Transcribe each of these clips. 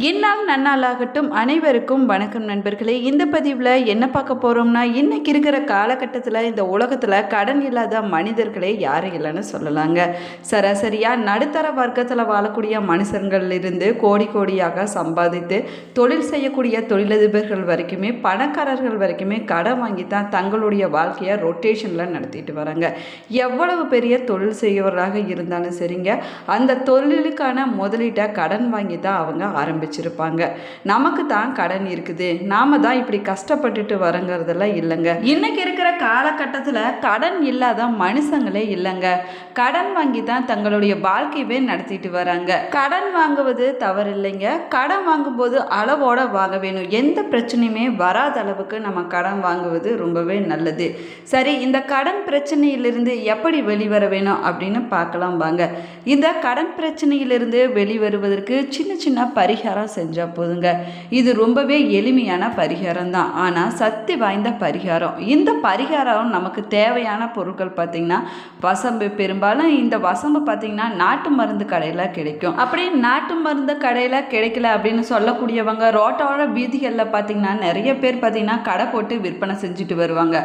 இந்நாள் நன்னாளாகட்டும். அனைவருக்கும் வணக்கம் நண்பர்களே. இந்த பதிவில் என்ன பார்க்க போகிறோம்னா இன்றைக்கி இருக்கிற காலகட்டத்தில் இந்த உலகத்தில் கடன் இல்லாத மனிதர்களே யாரும் இல்லைன்னு சொல்லலாங்க. சராசரியாக நடுத்தர வர்க்கத்தில் வாழக்கூடிய மனுஷங்களிலிருந்து கோடி கோடியாக சம்பாதித்து தொழில் செய்யக்கூடிய தொழிலதிபர்கள் வரைக்குமே பணக்காரர்கள் வரைக்குமே கடன் வாங்கி தான் தங்களுடைய வாழ்க்கையை ரொட்டேஷனில் நடத்திட்டு வராங்க. எவ்வளவு பெரிய தொழில் செய்கிறவராக இருந்தாலும் சரிங்க அந்த தொழிலுக்கான முதலீட்டை கடன் வாங்கி தான் அவங்க ஆரம்பிச்சிருப்பாங்க. நமக்கு தான் கடன் இருக்குது. நாம தான் இப்படி கஷ்டப்பட்டுட்டு வரங்கிறதெல்லாம் இல்லைங்க. இன்னைக்கு இருக்கிற காலகட்டத்தில் கடன் இல்லாத மனுஷங்களே இல்லைங்க. கடன் வாங்கி தான் தங்களுடைய வாழ்க்கையவே நடத்திட்டு வராங்க. கடன் வாங்குவது தவறில்லைங்க. கடன் வாங்கும்போது அளவோட வாங்க வேணும். எந்த பிரச்சனையுமே வராத அளவுக்கு நம்ம கடன் வாங்குவது ரொம்பவே நல்லது. சரி இந்த கடன் பிரச்சனையிலிருந்து எப்படி வெளிவர வேணும் அப்படின்னு பார்க்கலாம் வாங்க. இந்த கடன் பிரச்சனையிலிருந்து வெளிவருவதற்கு சின்ன சின்ன பரிகாரம் செஞ்சால் போதுங்க. இது ரொம்பவே எளிமையான பரிகாரம் தான் ஆனால் சக்தி வாய்ந்த பரிகாரம். இந்த பரிகாரம் நமக்கு தேவையான பொருட்கள் பார்த்திங்கன்னா வசம்பு. பெரும்பாலும் இந்த வசம்பு பார்த்திங்கன்னா நாட்டு மருந்து கடையில் கிடைக்கும். அப்படி நாட்டு மருந்து கடையில் கிடைக்கல அப்படின்னு சொல்லக்கூடியவங்க ரோட்டோட வீதிகளில் பார்த்திங்கன்னா நிறைய பேர் பார்த்திங்கன்னா கடை போட்டு விற்பனை செஞ்சுட்டு வருவாங்க.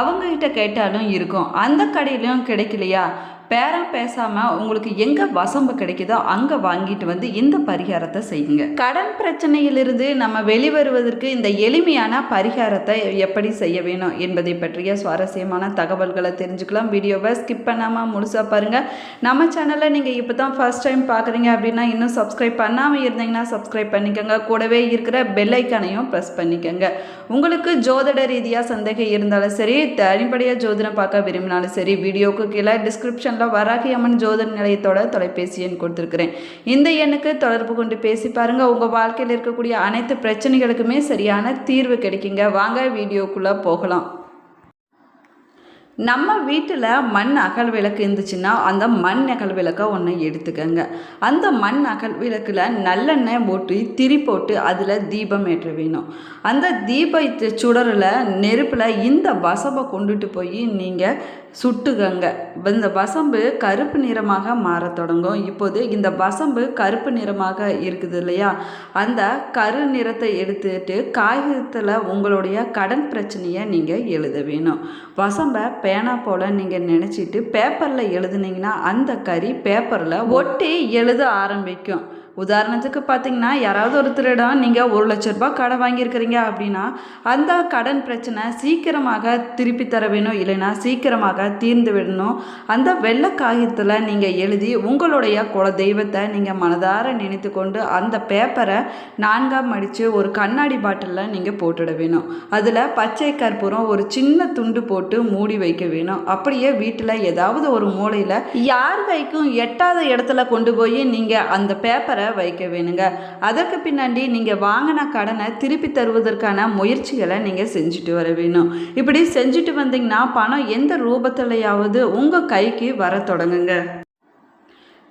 அவங்கக்கிட்ட கேட்டாலும் இருக்கும். அந்த கடையிலையும் கிடைக்கலையா? பேரம் பேசாமல் உங்களுக்கு எங்கே வசம்பு கிடைக்குதோ அங்கே வாங்கிட்டு வந்து இந்த பரிகாரத்தை செய்யுங்க. கடன் பிரச்சனையிலிருந்து நம்ம வெளிவருவதற்கு இந்த எளிமையான பரிகாரத்தை எப்படி செய்ய வேணும் என்பதை பற்றிய சுவாரஸ்யமான தகவல்களை தெரிஞ்சுக்கலாம். வீடியோவை ஸ்கிப் பண்ணாமல் முழுசாக பாருங்கள் நம்ம சேனலை நீங்கள் இப்போ தான் ஃபர்ஸ்ட் டைம் பார்க்குறீங்க அப்படின்னா இன்னும் சப்ஸ்கிரைப் பண்ணாமல் இருந்தீங்கன்னா சப்ஸ்கிரைப் பண்ணிக்கோங்க. கூடவே இருக்கிற பெல்லைக்கனையும் ப்ரெஸ் பண்ணிக்கோங்க. உங்களுக்கு ஜோதிட ரீதியாக சந்தேகம் இருந்தாலும் சரி தனிப்படையாக ஜோதிடம் பார்க்க விரும்பினாலும் சரி வீடியோக்கு கீழே டிஸ்கிரிப்ஷன் டிஸ்கிரிப்ஷனில் வராகி அம்மன் ஜோதிட நிலையத்தோட தொலைபேசி எண் கொடுத்துருக்குறேன். இந்த எண்ணுக்கு தொடர்பு கொண்டு பேசி பாருங்கள் உங்கள் வாழ்க்கையில் இருக்கக்கூடிய அனைத்து பிரச்சனைகளுக்குமே சரியான தீர்வு கிடைக்குங்க. வாங்க வீடியோக்குள்ளே போகலாம். நம்ம வீட்டில் மண் அகல் விளக்கு இருந்துச்சுன்னா அந்த மண் அகல் விளக்கை ஒன்று எடுத்துக்கங்க. அந்த மண் அகல் விளக்கில் நல்லெண்ணெய் போட்டு திரி போட்டு அதில் தீபம் ஏற்ற வேணும். அந்த தீப சுடரில் நெருப்பில் இந்த வசம்பை கொண்டுட்டு போய் நீங்கள் சுட்டுகங்க இந்த வசம்பு கருப்பு நிறமாக மாற தொடங்கும். இப்போது இந்த வசம்பு கருப்பு நிறமாக இருக்குது இல்லையா? அந்த கரு நிறத்தை எடுத்துட்டு காகிதத்தில் உங்களுடைய கடன் பிரச்சனையை நீங்கள் எழுத வேணும். வசம்பை பேனா போல் நீங்கள் நினச்சிட்டு பேப்பரில் எழுதுனீங்கன்னா அந்த கறி பேப்பரில் ஒட்டி எழுத ஆரம்பிக்கும். உதாரணத்துக்கு பார்த்தீங்கன்னா யாராவது ஒருத்தரிடம் நீங்கள் ஒரு லட்ச ரூபாய் கடன் வாங்கியிருக்கிறீங்க அப்படின்னா அந்த கடன் பிரச்சனை சீக்கிரமாக திருப்பி தர வேணும் இல்லைன்னா சீக்கிரமாக தீர்ந்து விடணும். அந்த வெள்ளை காகிதத்தில் நீங்கள் எழுதி உங்களுடைய குல தெய்வத்தை நீங்கள் மனதார நினைத்து கொண்டு அந்த பேப்பரை நான்காம் மடித்து ஒரு கண்ணாடி பாட்டிலில் நீங்கள் போட்டுட வேணும். அதில் பச்சை கற்பூரம் ஒரு சின்ன துண்டு போட்டு மூடி வைக்க வேணும். அப்படியே வீட்டில் ஏதாவது ஒரு மூலையில் யார் கைக்கும் எட்டாத இடத்துல கொண்டு போய் நீங்கள் அந்த பேப்பரை வைக்க வேணுங்க. அதற்கு பின்னாடி நீங்கள் வாங்கின கடனை திருப்பி தருவதற்கான முயற்சிகளை நீங்கள் செஞ்சுட்டு வர வேணும். இப்படி செஞ்சுட்டு வந்தீங்கன்னா பணம் எந்த ரூபத்திலையாவது உங்கள் கைக்கு வர தொடங்குங்க.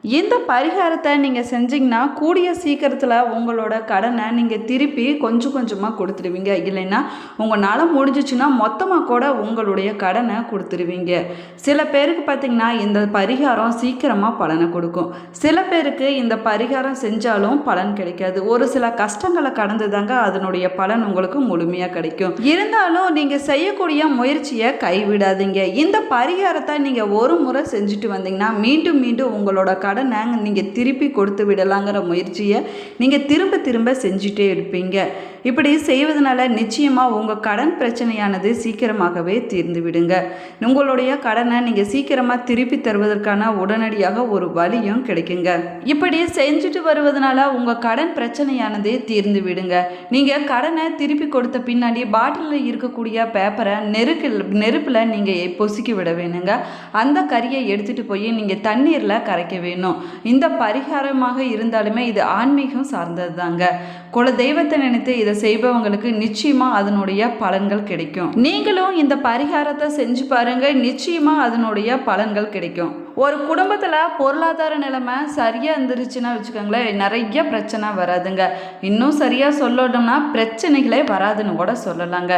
இந்த பரிகாரத்தை நீங்கள் செஞ்சிங்கன்னா கூடிய சீக்கிரத்தில் உங்களோட கடனை நீங்கள் திருப்பி கொஞ்சம் கொஞ்சமாக கொடுத்துருவீங்க இல்லைன்னா உங்களால் முடிஞ்சிச்சுன்னா மொத்தமாக கூட உங்களுடைய கடனை கொடுத்துருவீங்க சில பேருக்கு பார்த்திங்கன்னா இந்த பரிகாரம் சீக்கிரமாக பலனை கொடுக்கும். சில பேருக்கு இந்த பரிகாரம் செஞ்சாலும் பலன் கிடைக்காது. ஒரு சில கஷ்டங்களை கடந்து தாங்க அதனுடைய பலன் உங்களுக்கு முழுமையாக கிடைக்கும். இருந்தாலும் நீங்கள் செய்யக்கூடிய முயற்சியை கைவிடாதீங்க. இந்த பரிகாரத்தை நீங்கள் ஒரு முறை செஞ்சுட்டு வந்தீங்கன்னா மீண்டும் மீண்டும் உங்களோட கடன் நீங்கள் திருப்பி கொடுத்து விடலாங்கிற முயற்சியை நீங்கள் திரும்ப திரும்ப செஞ்சிட்டே இருப்பீங்க. இப்படி செய்வதனால நிச்சயமாக உங்கள் கடன் பிரச்சனையானது சீக்கிரமாகவே தீர்ந்து விடுங்க. உங்களுடைய கடனை நீங்கள் சீக்கிரமாக திருப்பி தருவதற்கான உடனடியாக ஒரு வழியும் கிடைக்குங்க. இப்படி செஞ்சுட்டு வருவதனால உங்கள் கடன் பிரச்சனையானது தீர்ந்து விடுங்க. நீங்கள் கடனை திருப்பி கொடுத்த பின்னாடி பாட்டிலில் இருக்கக்கூடிய பேப்பரை நெருக்கில் நெருப்பில் நீங்கள் பொசுக்கி விட வேணுங்க. அந்த கறியை எடுத்துகிட்டு போய் நீங்கள் தண்ணீரில் கரைக்க வேணும். இந்த பரிகாரமாக இருந்தாலுமே இது ஆன்மீகம் சார்ந்தது தாங்க குல தெய்வத்தை நினைத்து இதை செய்பவங்களுக்கு நிச்சயமா அதனுடைய பலன்கள் கிடைக்கும். நீங்களும் இந்த பரிகாரத்தை செஞ்சு பாருங்க நிச்சயமா அதனுடைய பலன்கள் கிடைக்கும். ஒரு குடும்பத்தில் பொருளாதார நிலைமை சரியாக இருந்துருச்சுன்னா வச்சுக்கோங்களேன் நிறைய பிரச்சனை வராதுங்க. இன்னும் சரியாக சொல்லணும்னா பிரச்சனைகளே வராதுன்னு கூட சொல்லலாங்க.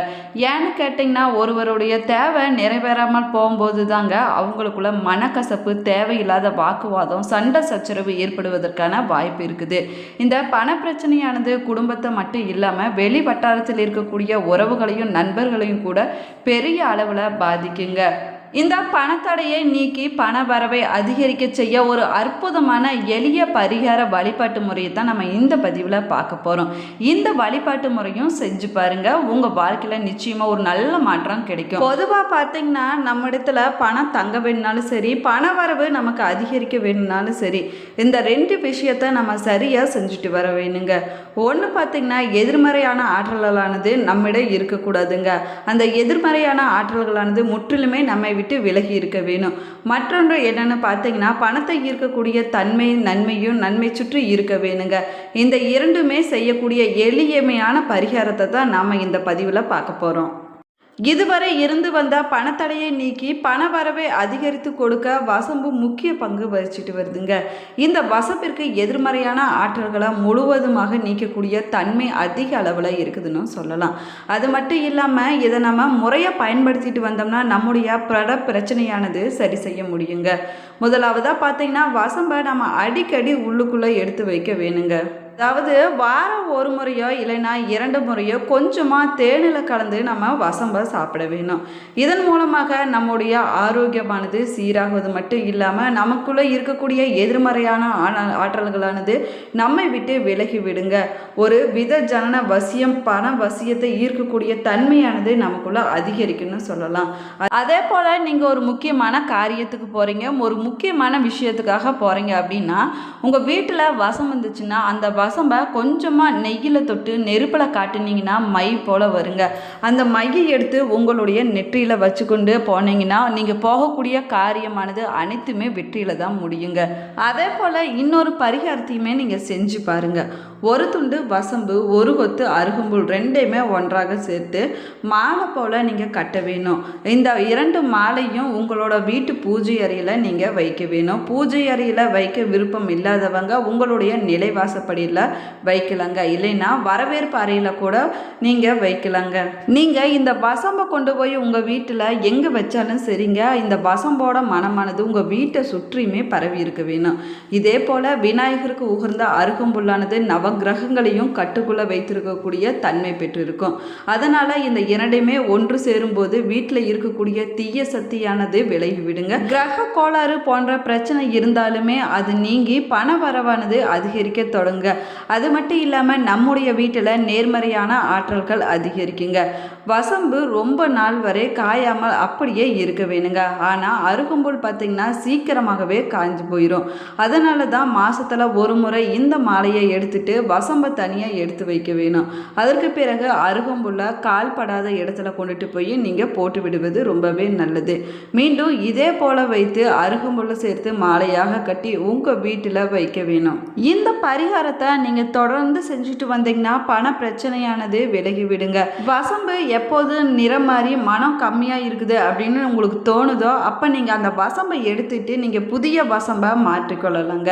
ஏன்னு கேட்டிங்கன்னா ஒருவருடைய தேவை நிறைவேறாமல் போகும்போது தாங்க அவங்களுக்குள்ள மனக்கசப்பு தேவையில்லாத வாக்குவாதம் சண்டை சச்சரவு ஏற்படுவதற்கான வாய்ப்பு இருக்குது. இந்த பண பிரச்சனையானது குடும்பத்தை மட்டும் இல்லாமல் வெளி வட்டாரத்தில் இருக்கக்கூடிய உறவுகளையும் நண்பர்களையும் கூட பெரிய அளவில் பாதிக்குங்க. இந்த பணத்தடையை நீக்கி பண வரவை அதிகரிக்க செய்ய ஒரு அற்புதமான எளிய பரிகார வழிபாட்டு முறையை தான் நம்ம இந்த பதிவில் பார்க்க போகிறோம் இந்த வழிபாட்டு முறையும் செஞ்சு பாருங்க. உங்கள் வாழ்க்கையில் நிச்சயமாக ஒரு நல்ல மாற்றம் கிடைக்கும். பொதுவாக பார்த்தீங்கன்னா நம்ம இடத்துல பணம் தங்க வேணுனாலும் சரி பண வரவு நமக்கு அதிகரிக்க வேணும்னாலும் சரி இந்த ரெண்டு விஷயத்தை நம்ம சரியாக செஞ்சுட்டு வர வேணுங்க. ஒன்று பார்த்தீங்கன்னா எதிர்மறையான ஆற்றல்களானது நம்மிடம் இருக்கக்கூடாதுங்க. அந்த எதிர்மறையான ஆற்றல்களானது முற்றிலுமே நம்மை விட்டு விலகி இருக்க வேணும். மற்றொன்று என்னென்னு பார்த்தீங்கன்னா பணத்தை ஈர்க்கக்கூடிய தன்மை நன்மையும் நன்மை சுற்றி இருக்க வேணுங்க. இந்த இரண்டுமே செய்யக்கூடிய எளியமையான பரிகாரத்தை தான் நாம் இந்த பதிவில் பார்க்க போகிறோம் இதுவரை இருந்து வந்த பணத்தடையை நீக்கி பண வரவை அதிகரித்து கொடுக்க வசம்பு முக்கிய பங்கு வகிச்சிட்டு வருதுங்க. இந்த வசப்பிற்கு எதிர்மறையான ஆற்றல்களை முழுவதுமாக நீக்கக்கூடிய தன்மை அதிக அளவில் இருக்குதுன்னு சொல்லலாம். அது மட்டும் இல்லாமல் இதை நம்ம முறையாக பயன்படுத்திட்டு வந்தோம்னா நம்முடைய பட பிரச்சனையானது சரி செய்ய முடியுங்க. முதலாவதாக பார்த்தீங்கன்னா வசம்பை நம்ம அடிக்கடி உள்ளுக்குள்ளே எடுத்து வைக்க வேணுங்க. அதாவது வாரம் ஒரு முறையோ இல்லைன்னா இரண்டு முறையோ கொஞ்சமாக தேனில் கலந்து நம்ம வசம்ப சாப்பிட வேணும். இதன் மூலமாக நம்முடைய ஆரோக்கியமானது சீராகுவது மட்டும் இல்லாமல் நமக்குள்ளே இருக்கக்கூடிய எதிர்மறையான ஆன- ஆற்றல்களானது நம்மை விட்டு விலகி விடுங்க. ஒரு வித ஜனன வசியம் பண வசியத்தை ஈர்க்கக்கூடிய தன்மையானது நமக்குள்ளே அதிகரிக்கும்னு சொல்லலாம். அதே போல் நீங்கள் ஒரு முக்கியமான காரியத்துக்கு போகிறீங்க ஒரு முக்கியமான விஷயத்துக்காக போகிறீங்க அப்படின்னா உங்கள் வீட்டில் வசம் வந்துச்சுன்னா அந்த வசம்பை கொஞ்சமாக நெய்யில் தொட்டு நெருப்பில் காட்டுனீங்கன்னா மை போல் வருங்க. அந்த மையை எடுத்து உங்களுடைய நெற்றியில் வச்சுக்கொண்டு போனீங்கன்னா நீங்கள் போகக்கூடிய காரியமானது அனைத்துமே வெற்றியில் தான் முடியுங்க. அதே போல் இன்னொரு பரிகாரத்தையுமே நீங்கள் செஞ்சு பாருங்கள் ஒரு துண்டு வசம்பு ஒரு கொத்து அருகம்புல் ரெண்டையுமே ஒன்றாக சேர்த்து மாலை போல் நீங்கள் கட்ட வேணும். இந்த இரண்டு மாலையும் உங்களோட வீட்டு பூஜை அறையில் நீங்கள் வைக்க வேணும். பூஜை அறையில் வைக்க விருப்பம் இல்லாதவங்க உங்களுடைய நிலைவாசப்படியில் வைக்கலாங்க. இல்லைன்னா வரவேற்பு அறையில் கூட நீங்கள் வைக்கலாங்க. நீங்கள் இந்த வசம்பை கொண்டு போய் உங்கள் வீட்டில் எங்கே வச்சாலும் சரிங்க. இந்த வசம்போட மனமானது உங்கள் வீட்டை சுற்றியுமே பரவி இருக்க வேணும். இதே போல் விநாயகருக்கு உகர்ந்த அருகம்புல்லானது நவக்கிரகங்களையும் கட்டுக்குள்ளே வைத்திருக்கக்கூடிய தன்மை பெற்றிருக்கும். அதனால் இந்த இரண்டையுமே ஒன்று சேரும்போது வீட்டில் இருக்கக்கூடிய தீய சக்தியானது விலகி விடுங்க. கிரக கோளாறு போன்ற பிரச்சனை இருந்தாலுமே அது நீங்கி பண வரவானது அதிகரிக்க தொடங்க. அது மட்டும் இல்லாமல் நம்முடைய வீட்டில் நேர்மறையான ஆற்றல்கள் அதிகரிக்குங்க. வசம்பு ரொம்ப நாள் வரை காயாமல் அப்படியே இருக்க வேணுங்க. ஆனால் அருகம்புல் பார்த்திங்கன்னா சீக்கிரமாகவே காய்ஞ்சு போயிடும் அதனால தான் மாதத்தில் ஒரு முறை இந்த மாலையை எடுத்துட்டு வசம்பை தனியாக எடுத்து வைக்க வேணும். அதற்கு பிறகு அருகம்புல்லை கால் படாத இடத்துல கொண்டுட்டு போய் நீங்கள் போட்டு விடுவது ரொம்பவே நல்லது. மீண்டும் இதே போல் வைத்து அருகம்புல்லை சேர்த்து மாலையாக கட்டி உங்கள் வீட்டில் வைக்க வேணும். இந்த பரிகாரத்தை நீங்கள் தொடர்ந்து செஞ்சுட்டு வந்தீங்கன்னா பண பிரச்சனையானது விலகி விடுங்க வசம்பு எப்போது நிறம் மாறி மனம் கம்மியாக இருக்குது அப்படின்னு உங்களுக்கு தோணுதோ அப்போ நீங்கள் அந்த வசம்பை எடுத்துட்டு நீங்கள் புதிய வசம்பை மாற்றிக்கொள்ளலாங்க.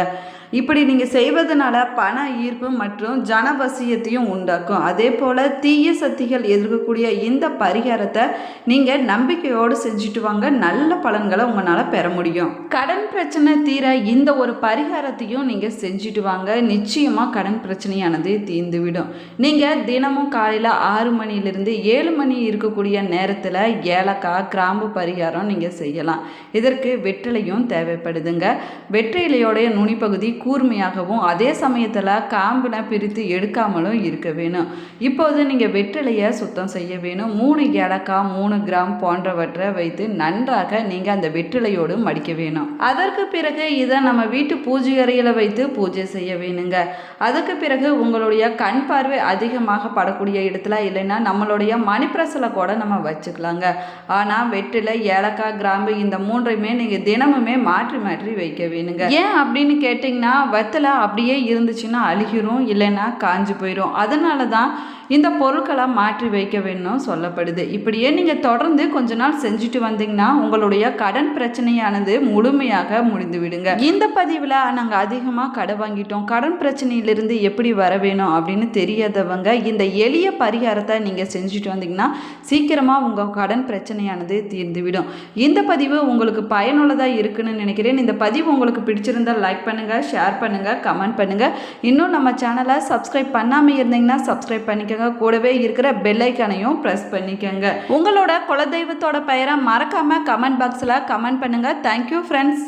இப்படி நீங்கள் செய்வதனால பண ஈர்ப்பு மற்றும் ஜனவசியத்தையும் உண்டாக்கும். அதே போல் தீய சக்திகள் எதிர்க்கக்கூடிய இந்த பரிகாரத்தை நீங்கள் நம்பிக்கையோடு செஞ்சுட்டு வாங்க. நல்ல பலன்களை உங்களால் பெற முடியும். கடன் பிரச்சனை தீர இந்த ஒரு பரிகாரத்தையும் நீங்கள் செஞ்சுட்டு வாங்க. நிச்சயமாக கடன் பிரச்சனையானது தீர்ந்துவிடும். நீங்கள் தினமும் காலையில் ஆறு மணியிலிருந்து ஏழு மணி இருக்கக்கூடிய நேரத்தில் ஏலக்காய் கிராம்பு பரிகாரம் நீங்கள் செய்யலாம். இதற்கு வெற்றிலையும் தேவைப்படுதுங்க. வெற்றிலையோடைய நுனிப்பகுதி கூர்மையாகவும் அதே சமயத்தில் காம்பினை பிரித்து எடுக்காமலும் இருக்க வேணும். இப்போது நீங்கள் வெற்றிலையை சுத்தம் செய்ய வேணும். மூணு ஏலக்காய் மூணு கிராம் போன்றவற்றை வைத்து நன்றாக நீங்கள் அந்த வெற்றிலையோடு மடிக்க வேணும். அதற்கு பிறகு இதை நம்ம வீட்டு பூஜை அறையில் வைத்து பூஜை செய்ய வேணுங்க. அதுக்கு பிறகு உங்களுடைய கண் பார்வை அதிகமாக படக்கூடிய இடத்துல இல்லைன்னா நம்மளுடைய மணிப்பிரசலை கூட நம்ம வச்சுக்கலாங்க. ஆனால் வெற்றிலை ஏலக்காய் கிராம்பு இந்த மூன்றையுமே நீங்கள் தினமுமே மாற்றி மாற்றி வைக்க வேணுங்க. ஏன் அப்படின்னு கேட்டிங்கன்னா ஏன்னா வெத்தலை அப்படியே இருந்துச்சுன்னா அழுகிரும் இல்லைன்னா காஞ்சு போயிடும் அதனால தான் இந்த பொருட்களை மாற்றி வைக்க வேணும் சொல்லப்படுது. இப்படியே நீங்கள் தொடர்ந்து கொஞ்ச நாள் செஞ்சுட்டு வந்தீங்கன்னா உங்களுடைய கடன் பிரச்சனையானது முழுமையாக முடிந்து விடுங்க இந்த பதிவில் நாங்கள் அதிகமாக கடை வாங்கிட்டோம். கடன் பிரச்சனையிலிருந்து எப்படி வர வேணும் அப்படின்னு தெரியாதவங்க இந்த எளிய பரிகாரத்தை நீங்கள் செஞ்சுட்டு வந்தீங்கன்னா சீக்கிரமாக உங்கள் கடன் பிரச்சனையானது தீர்ந்துவிடும். இந்த பதிவு உங்களுக்கு பயனுள்ளதாக இருக்குன்னு நினைக்கிறேன். இந்த பதிவு உங்களுக்கு பிடிச்சிருந்தால் லைக் பண்ணுங்கள் ஷேர் பண்ணுங்கள் கமெண்ட் பண்ணுங்கள் இன்னும் நம்ம சேனலை சப்ஸ்கிரைப் பண்ணாமல் இருந்தீங்கன்னா சப்ஸ்கிரைப் பண்ணிக்கோங்க. கூடவே இருக்கிற பெல்லைக்கனையும் ப்ரெஸ் பண்ணிக்கோங்க. உங்களோட குலதெய்வத்தோட பெயரை மறக்காமல் கமெண்ட் பாக்ஸில் கமெண்ட் பண்ணுங்கள் தேங்க்யூ ஃப்ரெண்ட்ஸ்